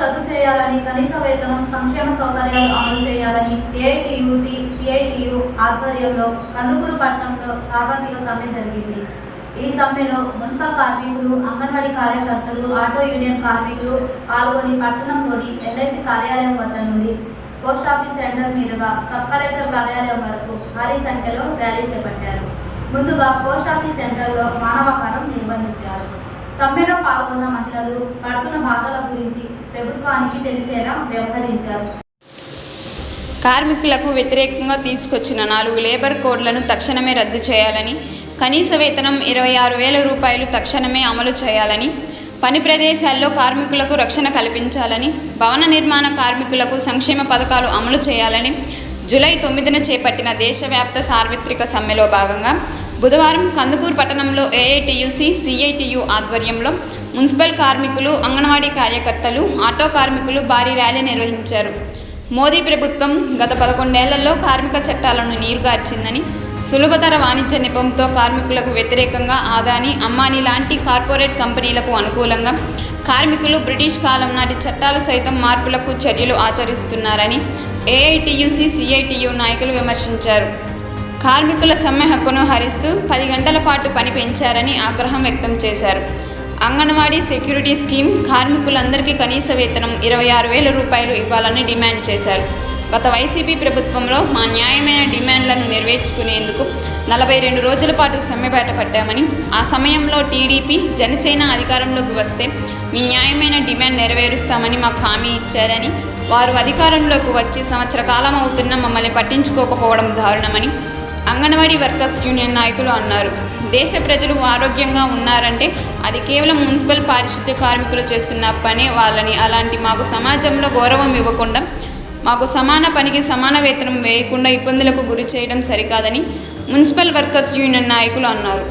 రద్దు చేయాలని కనీస వేతనం సంక్షేమ సౌకర్యాలు అమలు చేయాలని ఏఐటియుసి సిఐటియు ఆధ్వర్యంలో కందుకూరు పట్టణంలో సార్వత్రిక సమ్మె జరిగింది. ఈ సమ్మెలో మున్సిపల్ కార్మికులు అంగన్వాడీ కార్యకర్తలు ఆటో యూనియన్ కార్మికులు పాల్గొని పట్టణంలోని ఎల్ఐసి కార్యాలయం వద్ద నుండి పోస్ట్ ఆఫీస్ సెంటర్ మీదుగా సబ్ కలెక్టర్ కార్యాలయం వరకు భారీ సంఖ్యలో ర్యాలీ చేపట్టారు. ముందుగా పోస్ట్ ఆఫీస్ సెంటర్లో మానవాహారం నిర్వహించారు. సమ్మెలో పాల్గొన్న మహిళలు పడుతున్న బాధల గురించి ప్రభుత్వానికి తెలిసేలా వ్యవహరించారు. కార్మికులకు వ్యతిరేకంగా తీసుకొచ్చిన నాలుగు లేబర్ కోడ్లను తక్షణమే రద్దు చేయాలని కనీస వేతనం ఇరవై ఆరు వేల రూపాయలు తక్షణమే అమలు చేయాలని పని ప్రదేశాల్లో కార్మికులకు రక్షణ కల్పించాలని భవన నిర్మాణ కార్మికులకు సంక్షేమ పథకాలు అమలు చేయాలని జూలై తొమ్మిదిన చేపట్టిన దేశవ్యాప్త సార్వత్రిక సమ్మెలో భాగంగా బుధవారం కందుకూరు పట్టణంలో ఏఐటియుసి సిఐటియు ఆధ్వర్యంలో మున్సిపల్ కార్మికులు అంగన్వాడీ కార్యకర్తలు ఆటో కార్మికులు భారీ ర్యాలీ నిర్వహించారు. మోదీ ప్రభుత్వం గత పదకొండేళ్ళలో కార్మిక చట్టాలను నీరుగార్చిందని సులభతర వాణిజ్య నిపంతో కార్మికులకు వ్యతిరేకంగా ఆదాని అమ్మానీ లాంటి కార్పొరేట్ కంపెనీలకు అనుకూలంగా కార్మికులు బ్రిటిష్ కాలం నాటి చట్టాలు సైతం మార్పులకు చర్యలు ఆచరిస్తున్నారని ఏఐటియుసి సిఐటియు నాయకులు విమర్శించారు. కార్మికుల సమ్మె హక్కును హరిస్తూ పది గంటల పాటు పని పెంచారని ఆగ్రహం వ్యక్తం చేశారు. అంగన్వాడీ సెక్యూరిటీ స్కీమ్ కార్మికులందరికీ కనీస వేతనం ఇరవై ఆరు వేల రూపాయలు ఇవ్వాలని డిమాండ్ చేశారు. గత వైసీపీ ప్రభుత్వంలో మా న్యాయమైన డిమాండ్లను నెరవేర్చుకునేందుకు నలభై రెండు రోజుల పాటు సమ్మె బయట పట్టామని ఆ సమయంలో టీడీపీ జనసేన అధికారంలోకి వస్తే మీ న్యాయమైన డిమాండ్ నెరవేరుస్తామని మాకు హామీ ఇచ్చారని వారు అధికారంలోకి వచ్చి సంవత్సర కాలం అవుతున్న మమ్మల్ని పట్టించుకోకపోవడం దారుణమని అంగన్వాడీ వర్కర్స్ యూనియన్ నాయకులు అన్నారు. దేశ ప్రజలు ఆరోగ్యంగా ఉన్నారంటే అది కేవలం మున్సిపల్ పారిశుద్ధ్య కార్మికులు చేస్తున్న పనే వాళ్ళని. అలాంటి మాకు సమాజంలో గౌరవం ఇవ్వకుండా మాకు సమాన పనికి సమాన వేతనం వేయకుండా ఇబ్బందులకు గురి చేయడం సరికాదని మున్సిపల్ వర్కర్స్ యూనియన్ నాయకులు అన్నారు.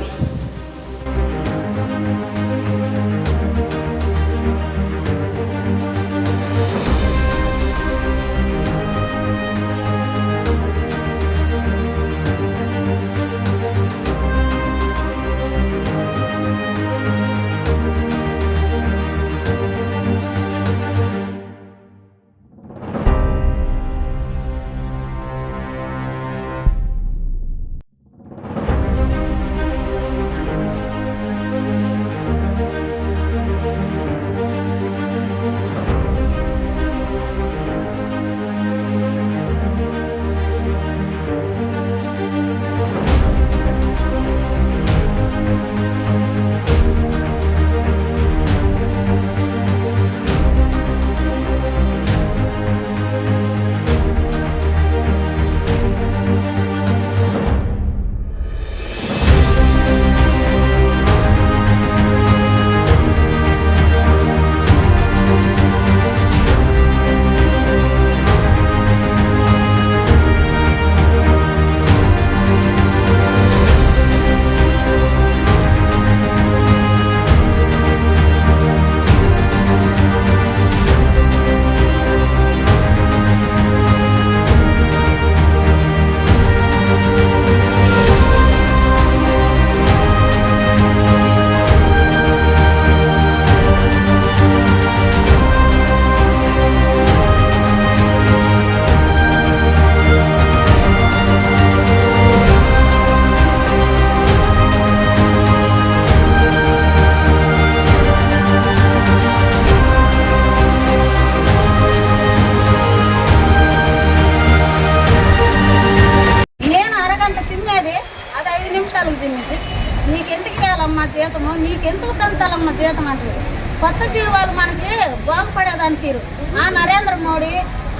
కొత్త జీవాలు మనకి బాగుపడేదానికి తీరు ఆ నరేంద్ర మోడీ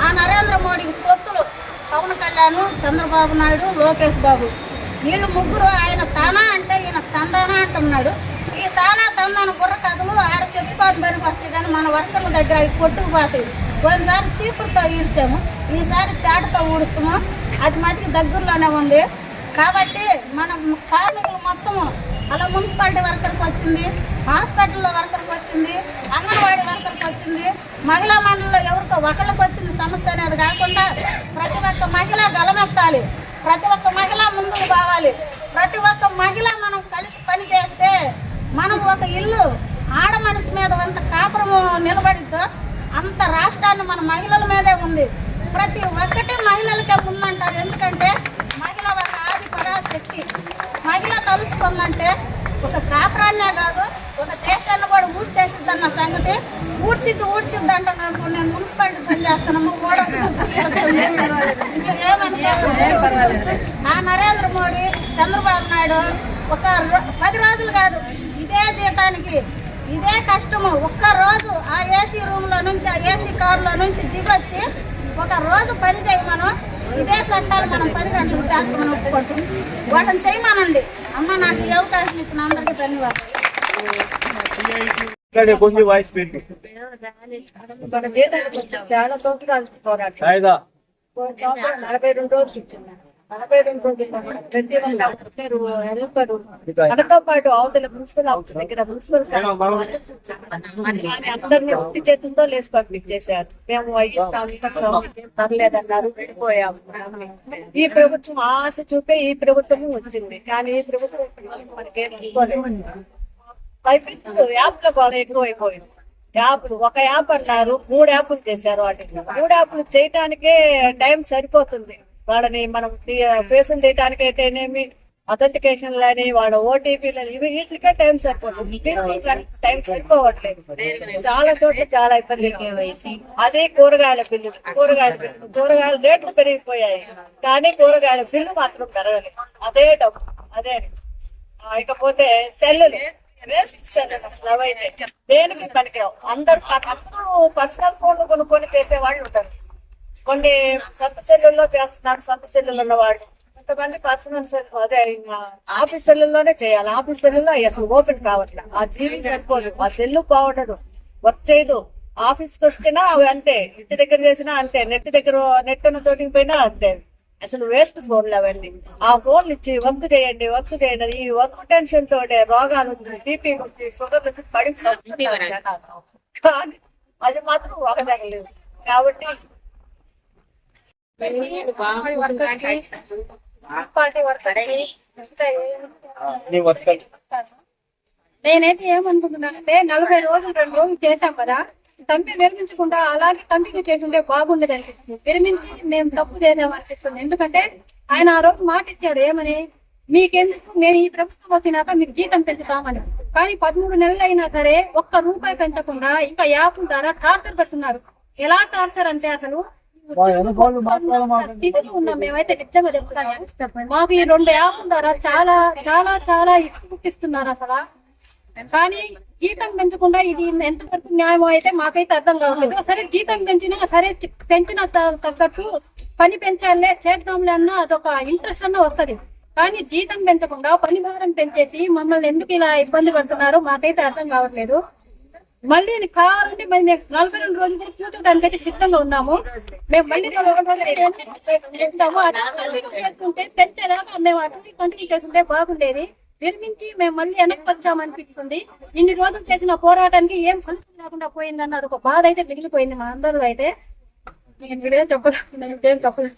ఆ నరేంద్ర మోడీకి తొత్తులు పవన్ కళ్యాణ్ చంద్రబాబు నాయుడు లోకేష్ బాబు. వీళ్ళు ముగ్గురు ఆయన తానా అంటే ఈయన తందానా అంటున్నాడు. ఈ తానా తందాన బుర్ర కథలు ఆడ చెప్పుకోని పనికి వస్తాయి కానీ మన వర్కర్ల దగ్గర అవి కొట్టుకుపోతాయి ఒకసారి చీపురుతో ఈడ్చాము ఈసారి చాటతో ఊడుస్తాము అది మటుకు దగ్గరలోనే ఉంది. కాబట్టి మనం కార్మికులు మొత్తము అలా మున్సిపాలిటీ వర్కర్కి వచ్చింది హాస్పిటల్లో వర్కర్కి వచ్చింది అంగన్వాడీ వర్కర్కి వచ్చింది. మహిళా మండలిలో ఎవరికో ఒకళ్ళకి వచ్చింది సమస్య అనేది కాకుండా ప్రతి ఒక్క మహిళ గలమెత్తాలి ప్రతి ఒక్క మహిళ ముందుకు పోవాలి ప్రతి ఒక్క మహిళ మనం కలిసి పని చేస్తే మనం ఒక ఇల్లు ఆడ మనిషి మీద ఎంత కాపురము నిలబడిద్దో అంత రాష్ట్రాన్ని మన మహిళల మీదే ఉంది. ప్రతి ఒక్కటి మహిళలకే ముందంటారు ఎందుకంటే మహిళ ఒక ఆది పరాశక్తి చేసుకోమంటే ఒక కాపురాన్నే కాదు ఒక దేశాన్ని కూడా ఊడ్చేసిద్దన్న సంగతి. ఊడ్చిద్ది ఊడ్చిద్ది అంటున్నాను నేను మున్సిపాలిటీ పని చేస్తున్నాము కూడా ఆ నరేంద్ర మోడీ చంద్రబాబు నాయుడు ఒక రో- పది రోజులు కాదు ఇదే జీతానికి ఇదే కష్టము. ఒక్క రోజు ఆ ఏసీ రూమ్లో నుంచి ఆ ఏసీ కారులో నుంచి దిగొచ్చి ఒక రోజు పని చేయమను. ఇదే చట్టాలు మనం పది గంటలకు చేస్తామని ఒప్పుకుంటూ వాళ్ళని చేయమనండి. అమ్మ నాకు ఈ అవకాశం ఇచ్చిన అందరికీ ధన్యవాదాలు. చాలా సంవత్సరాలు పోరాటం. నలభై రెండు రోజులు రోజులు ప్రతి ఒక్క ఒక్కరు హెల్పరు మనతో పాటు అవతల మున్సిపల్ ఆఫీస్ దగ్గర మున్సిపల్ కానీ అందరినీ ఉత్తి చేతులతో లేచి పంపించేశారు మేము తరలేదన్నారు వెళ్ళిపోయాము ఈ ప్రభుత్వం ఆశ చూపే ఈ ప్రభుత్వం వచ్చింది. కానీ ఈ ప్రభుత్వం మనకేం యాప్ల గోడ ఎక్కువ అయిపోయింది యాప్లు ఒక యాప్ అన్నారు మూడు యాప్లు చేశారు వాటిని. మూడు యాప్లు చేయటానికే టైం సరిపోతుంది. వాళ్ళని మనం ఫేస్ చేయటానికి అయితేనేమి అథెంటికేషన్ అని వాళ్ళ ఓటీపీలని ఇవి వీటికే టైం సరిపోతుంది టైం సరిపోవట్లేదు. చాలా చోట్ల చాలా ఇబ్బంది అదే కూరగాయల బిల్లులు కూరగాయల బిల్లు. కూరగాయల రేట్లు పెరిగిపోయాయి. కానీ కూరగాయల బిల్లు మాత్రం పెరగలేదు. అదే డబ్బు. అదే. ఇకపోతే సెల్లులు. వేస్ట్ సెల్లులు అసలు అవైతే. దేనికి పనికిరావు? అందరు అందరూ పర్సనల్ ఫోన్లు కొనుక్కొని చేసే వాళ్ళు ఉంటారు. కొన్ని సొంత సెల్లుల్లో చేస్తున్నారు సొంత సెల్లులు ఉన్నవాళ్ళు కొంతమంది పర్సనల్ సెల్ అదే ఇంకా ఆఫీస్ సెల్లుల్లోనే చేయాలి. ఆఫీస్ సెల్లుల్లో అసలు ఓపెన్ కావట్లేదు ఆ జీవి సరిపోదు. ఆ సెల్లు పోవడదు. వర్క్ చేయదు. ఆఫీస్కి వస్తేనా అవి అంతే. ఇంటి దగ్గర చేసినా అంతే. నెట్ దగ్గర నెట్ ఉన్న తోటికి పోయినా అంతే. అసలు వేస్ట్ ఫోన్లు అవన్నీ. ఆ ఫోన్లు ఇచ్చి వర్క్ చేయండి వర్క్ చేయండి. ఈ వర్క్ టెన్షన్ తోటే రోగాలు వచ్చి బీపీ వచ్చి షుగర్ వచ్చి పడి అది మాత్రం ఒక తగలేదు కాబట్టి నేనైతే ఏమనుకుంటున్నానంటే నలభై రోజులు రెండు రోజులు చేశాం కదా. తంపి విరమించకుండా అలాగే కంటిన్యూ చేస్తుంటే బాగుండేది అనిపిస్తుంది. విరమించి మేము తప్పు చేసాం అనిపిస్తుంది. ఎందుకంటే ఆయన ఆ రోజు మాట ఇచ్చాడు ఏమని? మీకెందుకు? మేము ఈ ప్రభుత్వం వచ్చినాక మీకు జీతం పెంచుతామని. కానీ పదమూడు నెలలు అయినా సరే ఒక్క రూపాయి పెంచకుండా ఇంకా యాప్ ద్వారా టార్చర్ పెడుతున్నారు. ఎలా టార్చర్ అంటే అసలు ఉన్నాం మేమైతే నిజంగా చెప్తాను. మాకు ఈ రెండు యాప్ ద్వారా చాలా చాలా చాలా ఇస్తున్నారు అసలు? కానీ జీతం పెంచకుండా ఇది ఎంతవరకు న్యాయం అయితే మాకైతే అర్థం కావట్లేదు. సరే జీతం పెంచినా సరే పెంచిన తగ్గట్టు పని పెంచాలే చేద్దాంలే అన్న అదొక ఇంట్రెస్ట్ అన్న వస్తది. కానీ జీతం పెంచకుండా పని భారం పెంచేసి మమ్మల్ని ఎందుకు ఇలా ఇబ్బంది పడుతున్నారో మాకైతే అర్థం కావట్లేదు. మళ్ళీ కావాలంటే మరి మేము నలభై రెండు రోజులు కూడా కూర్చోడానికి అయితే సిద్ధంగా ఉన్నాము. మేము మళ్ళీ చెప్తాము చేసుకుంటే పెంచేదాకా మేము అటు కంటిన్యూ చేసుకుంటే బాగుండేది. నిర్మించి మేము మళ్ళీ వెనక్కి వచ్చామనిపిస్తుంది. ఇన్ని రోజులు చేసిన పోరాటానికి ఏం ఫలితం లేకుండా పోయిందన్న అది ఒక బాధ అయితే మిగిలిపోయింది మా అందరూ అయితే. నేను ఇక్కడే చెప్పదు ఏం తప్పలేదు